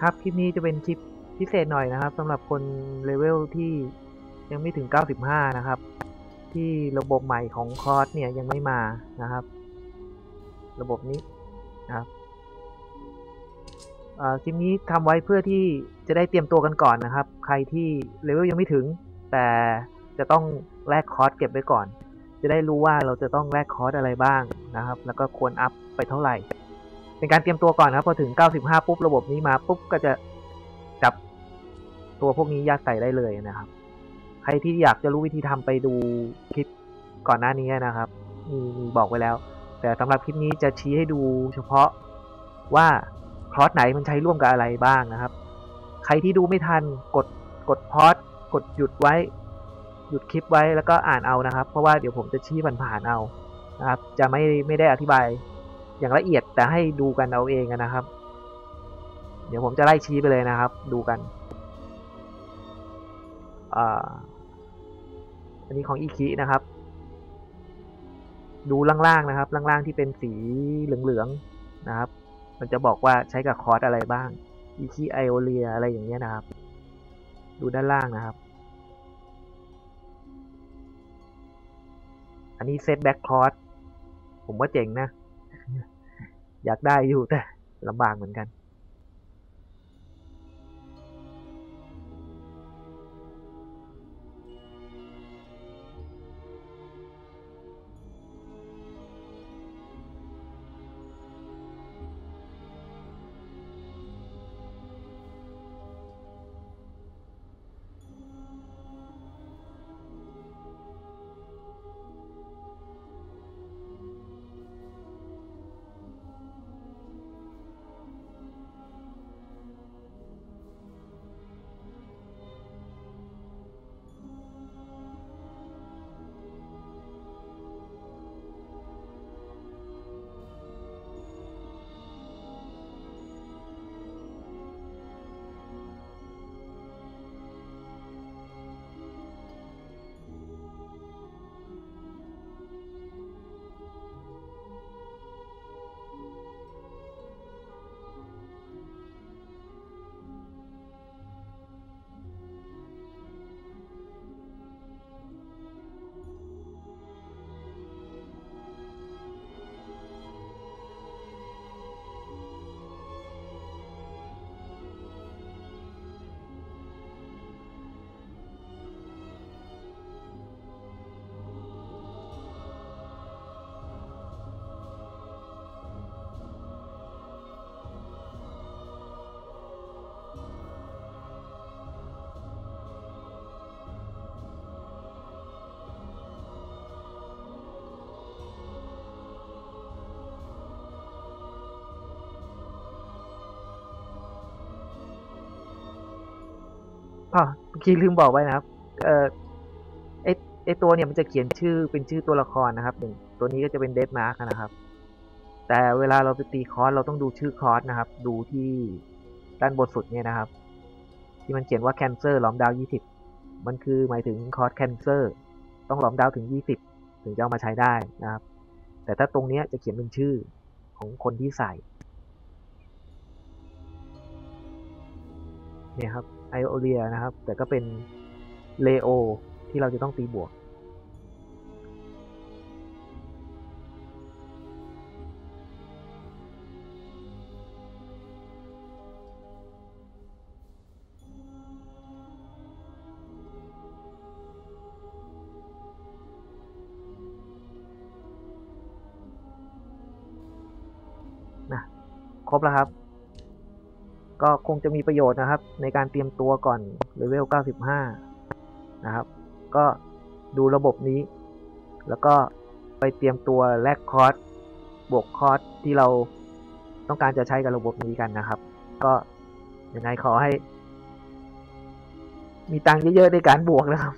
ครับคลิปนี้จะเป็นคลิปพิเศษหน่อยนะครับสำหรับคนเลเวลที่ยังไม่ถึง 95 นะครับ ที่ระบบใหม่ของคอร์สเนี่ยยังไม่มานะครับ ระบบนี้นะครับคลิปนี้ทำไว้เพื่อที่จะได้เตรียมตัวกันก่อนนะครับ ใครที่เลเวลยังไม่ถึง แต่จะต้องแลกคอร์สเก็บไว้ก่อน จะได้รู้ว่าเราจะต้องแลกคอร์สอะไรบ้างนะครับ แล้วก็ควรอัพไปเท่าไหร่ เป็นการเตรียมตัวก่อนนะครับ พอถึง 95 ปุ๊บระบบนี้มาปุ๊บก็จะจับตัวพวกนี้ยัดใส่ได้เลยนะครับ ใครที่อยากจะรู้วิธีทำไปดูคลิปก่อนหน้านี้นะครับ มีมีบอกไว้แล้ว แต่สำหรับคลิปนี้จะชี้ให้ดูเฉพาะว่าคลอสไหนมันใช้ร่วมกับอะไรบ้างนะครับ ใครที่ดูไม่ทันกดกดพอสกดหยุดไว้ หยุดคลิปไว้แล้วก็อ่านเอานะครับ เพราะว่าเดี๋ยวผมจะชี้ผ่านๆเอานะครับ จะไม่ไม่ได้อธิบาย อย่างละเอียดแต่ให้ดูกันเอาเองนะครับ เดี๋ยวผมจะไล่ชี้ไปเลยนะครับ ดูกันอันนี้ของอีคินะครับ ดูล่างๆนะครับ ล่างๆที่เป็นสีเหลืองๆนะครับ มันจะบอกว่าใช้กับคอร์สอะไรบ้างอีคิไอโอเลียอะไรอย่างเงี้ยนะครับ ดูด้านล่างนะครับ อันนี้เซตแบ็กคอร์สผมว่าเจ๋งนะ อยากได้อยู่แต่ลำบากเหมือนกัน อ๋อเมื่อกี้ลืมบอกไว้นะครับ เอ่อไอไอตัวเนี่ยมันจะเขียนชื่อเป็นชื่อตัวละครนะครับหนึ่งตัวนี้ก็จะเป็นเด d มาร์กนะครับ แต่เวลาเราไปตีคอร์สเราต้องดูชื่อคอร์สนะครับ ดูที่ด้านบนสุดเนี่ยนะครับ ที่มันเขียนว่า cancer ล้อมดาว20มันคือหมายถึงคอร์ส cancer ต้องล้อมดาวถึง20ถึงจะเอามาใช้ได้นะครับ แต่ถ้าตรงนี้จะเขียนเป็นชื่อของคนที่ใส่ เนี่ยครับ ไอโอเลียนะครับ แต่ก็เป็นเลโอที่เราจะต้องตีบวก นะ ครบแล้วครับ ก็คงจะมีประโยชน์นะครับ ในการเตรียมตัวก่อนเลเวล 95 นะครับ ก็ดูระบบนี้ แล้วก็ไปเตรียมตัวแลกคอร์สบวกคอร์สที่เราต้องการจะใช้กับระบบนี้กันนะครับ ก็ยังไงขอให้ มีตังค์เยอะๆในการบวกนะครับ